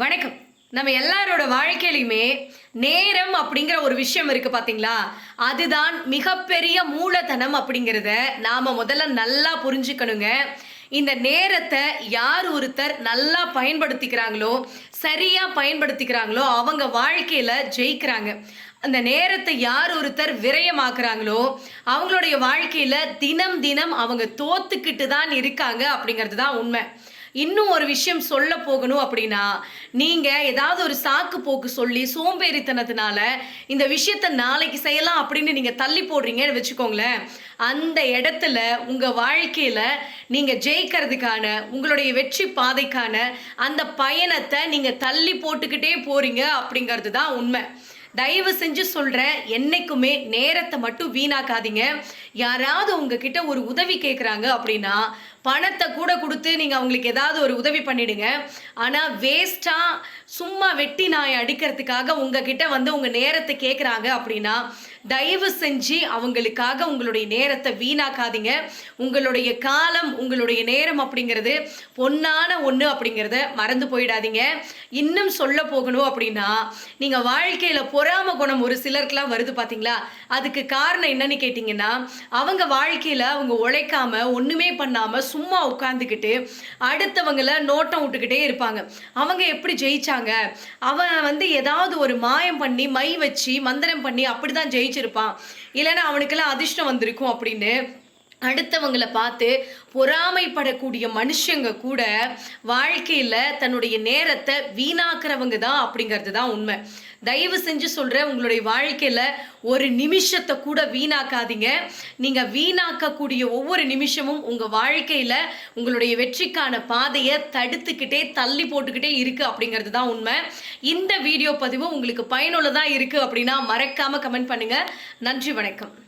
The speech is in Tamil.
வணக்கம். நம்ம எல்லாரோட வாழ்க்கையிலையுமே நேரம் அப்படிங்கிற ஒரு விஷயம் இருக்கு பாத்தீங்களா? அதுதான் மிகப்பெரிய மூலதனம் அப்படிங்கிறத நாம முதல்ல நல்லா புரிஞ்சுக்கணுங்க. இந்த நேரத்தை யார் ஒருத்தர் நல்லா பயன்படுத்திக்கிறாங்களோ சரியா பயன்படுத்திக்கிறாங்களோ அவங்க வாழ்க்கையில ஜெயிக்கிறாங்க. அந்த நேரத்தை யார் ஒருத்தர் விரயமாக்குறாங்களோ அவங்களுடைய வாழ்க்கையில தினம் தினம் அவங்க தோத்துக்கிட்டு தான் இருக்காங்க அப்படிங்கிறது தான் உண்மை. இன்னும் ஒரு விஷயம் சொல்ல போகணும் அப்படின்னா நீங்க ஏதாவது ஒரு சாக்கு போக்கு சொல்லி சோம்பேறித்தனத்தினால இந்த விஷயத்த நாளைக்கு செய்யலாம் அப்படின்னு நீங்க தள்ளி போடுறீங்கன்னு வச்சுக்கோங்களேன். அந்த இடத்துல உங்க வாழ்க்கையில நீங்க ஜெயிக்கிறதுக்கான உங்களுடைய வெற்றி பாதைக்கான அந்த பயணத்தை நீங்க தள்ளி போட்டுக்கிட்டே போறீங்க அப்படிங்கிறது தான் உண்மை. தயவு செஞ்சு சொல்கிறேன் என்றைக்குமே நேரத்தை மட்டும் வீணாக்காதீங்க. யாராவது உங்ககிட்ட ஒரு உதவி கேட்குறாங்க அப்படின்னா பணத்தை கூட கொடுத்து நீங்கள் அவங்களுக்கு ஏதாவது ஒரு உதவி பண்ணிடுங்க. ஆனால் வேஸ்ட்டாக சும்மா வெட்டி நாயை அடிக்கிறதுக்காக உங்ககிட்ட வந்து உங்கள் நேரத்தை கேட்குறாங்க அப்படின்னா தயவு செஞ்சு அவங்களுக்காக உங்களுடைய நேரத்தை வீணாக்காதீங்க. உங்களுடைய காலம் உங்களுடைய நேரம் அப்படிங்கிறது பொன்னான ஒன்று அப்படிங்கிறத மறந்து போயிடாதீங்க. இன்னும் சொல்ல போகணும் அப்படின்னா நீங்கள் வாழ்க்கையில் பொறாம குணம் ஒரு சிலருக்குலாம் வருது பார்த்தீங்களா அதுக்கு காரணம் என்னன்னு கேட்டிங்கன்னா அவங்க வாழ்க்கையில் அவங்க உழைக்காம ஒன்றுமே பண்ணாமல் சும்மா உட்காந்துக்கிட்டு அடுத்தவங்கள நோட்டம் விட்டுக்கிட்டே இருப்பாங்க. அவங்க எப்படி ஜெயிச்சாங்க? அவன் வந்து ஏதாவது ஒரு மாயம் பண்ணி மை வச்சு மந்திரம் பண்ணி அப்படி தான் ஜெயிச்சு ஜெயிச்சிருப்பான் இல்லைன்னா அவனுக்கெல்லாம் அதிர்ஷ்டம் வந்திருக்கும் அப்படின்னு அடுத்தவங்களை பார்த்து பொறாமைப்படக்கூடிய மனுஷங்க கூட வாழ்க்கையில் தன்னுடைய நேரத்தை வீணாக்குறவங்க தான் அப்படிங்கிறது தான் உண்மை. தயவு செஞ்சு சொல்கிறேன் உங்களுடைய வாழ்க்கையில் ஒரு நிமிஷத்தை கூட வீணாக்காதீங்க. நீங்கள் வீணாக்கக்கூடிய ஒவ்வொரு நிமிஷமும் உங்கள் வாழ்க்கையில் உங்களுடைய வெற்றிக்கான பாதையை தடுத்துக்கிட்டே தள்ளி போட்டுக்கிட்டே இருக்குது அப்படிங்கிறது தான் உண்மை. இந்த வீடியோ பதிவு உங்களுக்கு பயனுள்ளதாக இருக்குது அப்படின்னா மறக்காமல் கமெண்ட் பண்ணுங்கள் நன்றி வணக்கம்.